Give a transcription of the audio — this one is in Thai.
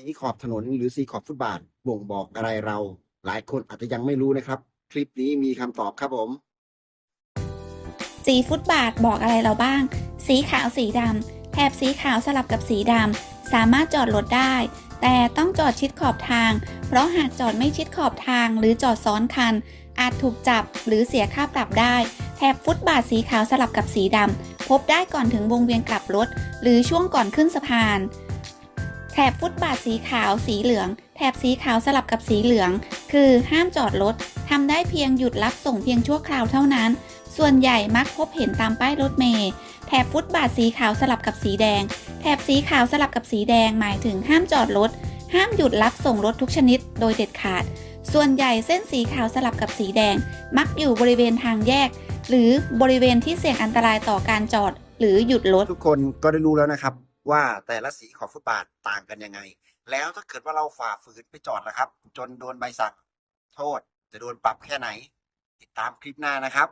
สีขอบถนนหรือสีขอบฟุตบาทบ่งบอกอะไรเรา หลายคนอาจจะยังไม่รู้นะครับ คลิปนี้มีคำตอบครับผม สีฟุตบาทบอกอะไรเราบ้าง สีขาวสีดำแถบสีขาวสลับกับสีดำสามารถจอดรถได้ แต่ต้องจอดชิดขอบทาง เพราะหากจอดไม่ชิดขอบทางหรือจอดซ้อนคัน อาจถูกจับหรือเสียค่าปรับได้แถบฟุตบาทสีขาวสลับกับสีดำพบได้ก่อนถึงวงเวียนกลับรถ หรือช่วงก่อนขึ้นสะพาน แถบฟุตบาทสีขาวสีเหลือง แถบสีขาวสลับกับสีเหลือง คือห้ามจอดรถทำได้เพียงหยุดรับส่งเพียงชั่วคราวเท่านั้น ส่วนใหญ่มักพบเห็นตามป้ายรถเมล์แถบฟุตบาทสีขาวสลับกับสีแดง แถบสีขาวสลับกับสีแดงหมายถึงห้ามจอดรถห้ามหยุดรับส่งรถทุกชนิดโดยเด็ดขาด ส่วนใหญ่เส้นสีขาวสลับกับสีแดง มักอยู่บริเวณทางแยก หรือบริเวณที่เสี่ยงอันตรายต่อการจอด หรือหยุดรถ ทุกคนก็ได้รู้แล้วนะครับ ว่าแต่ละสีขอบฟุตบาทต่างกันยังไง แล้วถ้าเกิดว่าเราฝ่าฝืนไปจอดนะครับ จนโดนใบสั่งโทษ จะโดนปรับแค่ไหน ติดตามคลิปหน้านะครับ